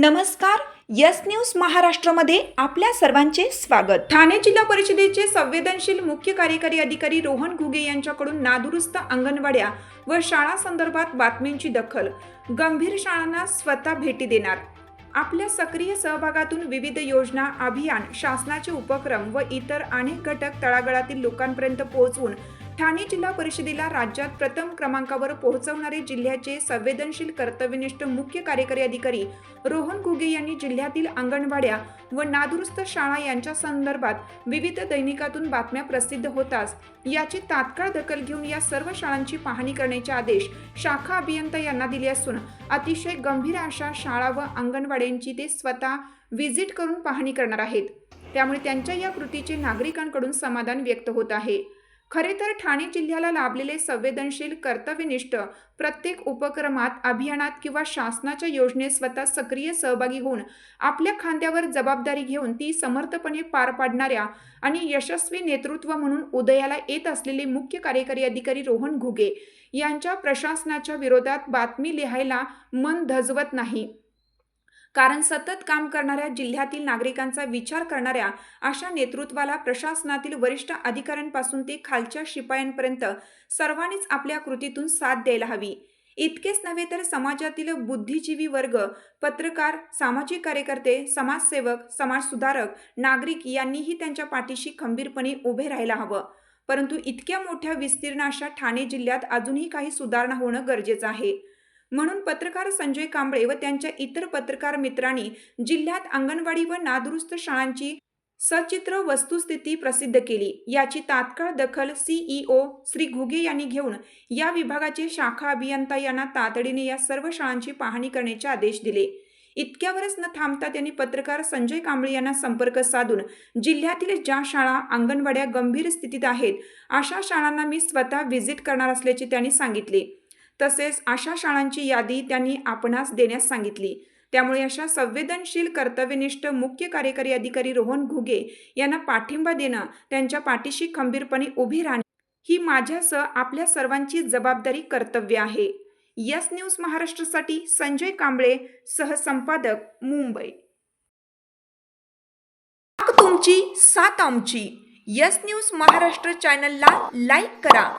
नमस्कार yes news महाराष्ट्रामध्ये आपल्या सर्वांचे स्वागत. ठाणे जिल्हा परिषदेचे संवेदनशील मुख्य कार्यकारी अधिकारी रोहन घुगे यांच्याकडून नादुरुस्त अंगणवाड्या व शाळा संदर्भात बातम्यांची दखल. गंभीर शाळांना स्वतः भेटी देणार. आपल्या सक्रिय सहभागातून विविध योजना अभियान शासनाचे उपक्रम व इतर अनेक घटक तळागाळातील लोकांपर्यंत पोहोचवून ठाणे जिल्हा परिषदेला राज्यात प्रथम क्रमांकावर पोहोचवणारे जिल्ह्याचे संवेदनशील कर्तव्यनिष्ठ मुख्य कार्यकारी अधिकारी रोहन घुगे यांनी जिल्ह्यातील अंगणवाड्या व नादुरुस्त शाळा यांच्या संदर्भात विविध दैनिकातून बातम्या प्रसिद्ध होताच. याची तात्काळ दखल घेऊन या सर्व शाळांची पाहणी करण्याचे आदेश शाखा अभियंता यांना दिले असून अतिशय गंभीर अशा शाळा व अंगणवाड्यांची ते स्वतः व्हिजिट करून पाहणी करणार आहेत. त्यामुळे त्यांच्या या कृतीचे नागरिकांकडून समाधान व्यक्त होत आहे. खरे तर ठाणे जिल्ह्याला लाभलेले संवेदनशील कर्तव्यनिष्ठ प्रत्येक उपक्रमात अभियानात किंवा शासनाच्या योजनेत स्वतः सक्रिय सहभागी होऊन आपल्या खांद्यावर जबाबदारी घेऊन ती समर्थपणे पार पाडणाऱ्या आणि यशस्वी नेतृत्व म्हणून उदयाला येत असलेले मुख्य कार्यकारी अधिकारी रोहन घुगे यांच्या प्रशासनाच्या विरोधात बातमी लिहायला मन धजवत नाही. कारण सतत काम करणाऱ्या जिल्ह्यातील नागरिकांचा विचार करणाऱ्या अशा नेतृत्वाला प्रशासनातील वरिष्ठ अधिकाऱ्यांपासून ते खालच्या शिपायांपर्यंत सर्वांनीच आपल्या कृतीतून साथ द्यायला हवी. इतकेच नव्हे तर समाजातील बुद्धिजीवी वर्ग पत्रकार सामाजिक कार्यकर्ते समाजसेवक समाजसुधारक नागरिक यांनीही त्यांच्या पाठीशी खंबीरपणे उभे राहायला हवं. परंतु इतक्या मोठ्या विस्तीर्ण अशा ठाणे जिल्ह्यात अजूनही काही सुधारणा होणं गरजेचं आहे. म्हणून पत्रकार संजय कांबळे व त्यांच्या इतर पत्रकार मित्रांनी जिल्ह्यात अंगणवाडी व नादुरुस्त शाळांची सचित्र वस्तुस्थिती प्रसिद्ध केली. याची तात्काळ दखल सीईओ श्री घुगे यांनी घेऊन या विभागाचे शाखा अभियंता यांना तातडीने या सर्व शाळांची पाहणी करण्याचे आदेश दिले. इतक्यावरच न थांबता त्यांनी पत्रकार संजय कांबळे यांना संपर्क साधून जिल्ह्यातील ज्या शाळा अंगणवाड्या गंभीर स्थितीत आहेत अशा शाळांना मी स्वतः व्हिजिट करणार असल्याचे त्यांनी सांगितले. तसेच अशा शाळांची यादी त्यांनी आपणास देण्यास सांगितली. त्यामुळे अशा संवेदनशील कर्तव्यनिष्ठ मुख्य कार्यकारी अधिकारी रोहन घुगे यांना पाठिंबा देणं त्यांच्या पाठीशी खंबीरपणे उभी राहणे ही माझ्यासह आपल्या सर्वांची जबाबदारी कर्तव्य आहे. यस न्यूज महाराष्ट्रासाठी संजय कांबळे सहसंपादक मुंबई. तुमची सात आमची. यस न्यूज महाराष्ट्र चॅनलला लाईक करा.